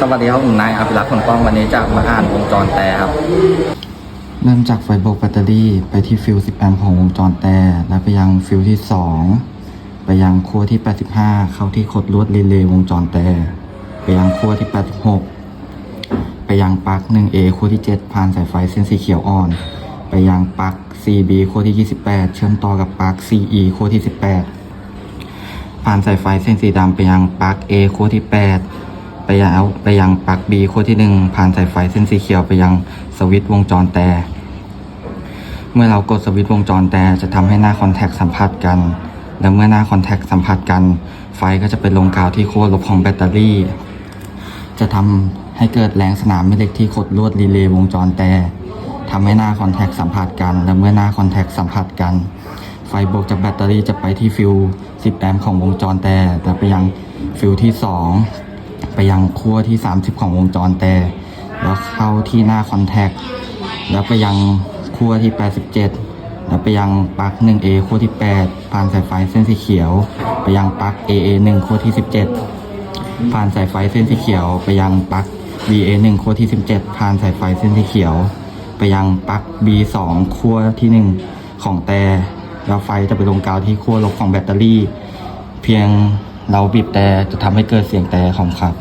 สวัสดีครับผมนายอภิรักษ์ผลป้องวันนี้จะมาอ่านวงจรแต่ครับ เริ่มจากไฟโบกแบตเตอรี่ไปที่ฟิล10 แอมป์ของวงจรแต่และไปยังฟิลที่ 2 ไปยังขั้วที่ 85 เข้าที่ขดลวดรีเลย์วงจรแต่ไปยังขั้วที่ 86 ไปยังปลั๊ก 1A ขั้วที่ 7 ผ่านสายไฟเส้นสีเขียวอ่อน ไปยังปลั๊ก CB ขั้วที่ 28 เชื่อมต่อกับปลั๊ก CE ขั้วที่ 18 ผ่านสายไฟเส้นสีดำไปยังปลั๊ก A ขั้วที่ 8 ไปยังไปยังปลั๊ก B ขั้วที่ 1 ผ่านสายไฟเส้นสีเขียวไปยังสวิตช์วงจรแต่ เมื่อเรากดสวิตช์วงจรแต่จะทำให้หน้าคอนแทคสัมผัสกัน และเมื่อหน้าคอนแทคสัมผัสกัน ไฟก็จะไปลงกาวที่ขั้วลบของแบตเตอรี่ จะทำให้เกิดแรงสนามแม่เหล็กที่ขดลวดรีเลย์วงจรแต่ทำให้หน้าคอนแทคสัมผัสกัน และเมื่อหน้าคอนแทคสัมผัสกัน ไฟบวกจากแบตเตอรี่จะไปที่ฟิว10 แอมป์ของวงจรแต่และไปยังฟิวที่ 2 ไปยังขั้วที่ 30 ของวงจรแต่แล้วเข้าที่หน้าคอนแทคแล้วไปยังขั้วที่ 87 แล้วไปยังปลั๊ก 1A ขั้วที่ 8 ผ่านสายไฟเส้นสีเขียว ไปยังปลั๊ก AA 1 ขั้วที่ 17 ผ่านสายไฟเส้นสีเขียว ไปยังปลั๊ก BA 1 ขั้วที่ 17 ผ่านสายไฟเส้นสีเขียว ไปยังปลั๊ก B2 ขั้วที่ 1 ของแต่แล้วไฟจะไปลงกาวที่ขั้วลบของแบตเตอรี่ เพียง เราบีบแต่จะทำให้เกิดเสียงแต่ของขับ